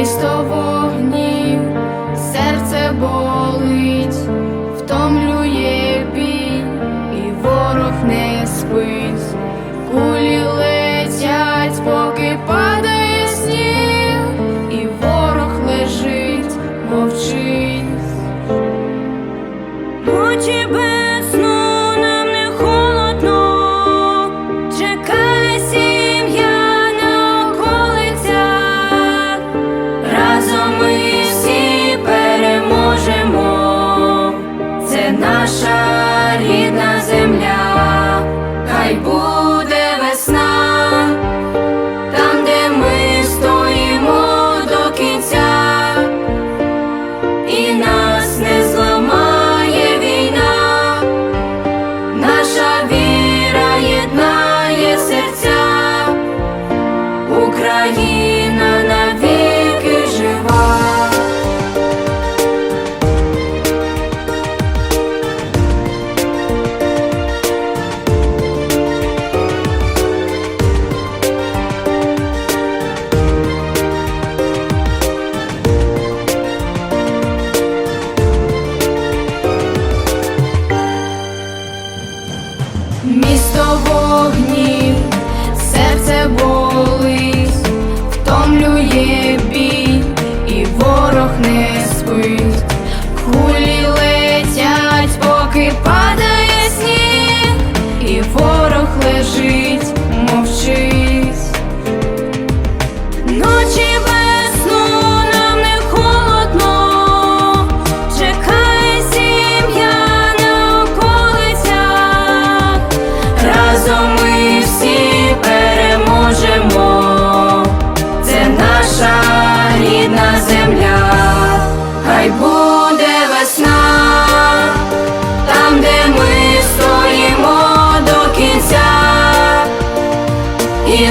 місто вогнів, серце болить, втомлює біль, і ворог не спить, кулі летять, поки падає сніг, і ворог лежить, мовчить. України. разом ми всі переможемо, це наша рідна земля, хай буде весна, там, де ми стоїмо до кінця. І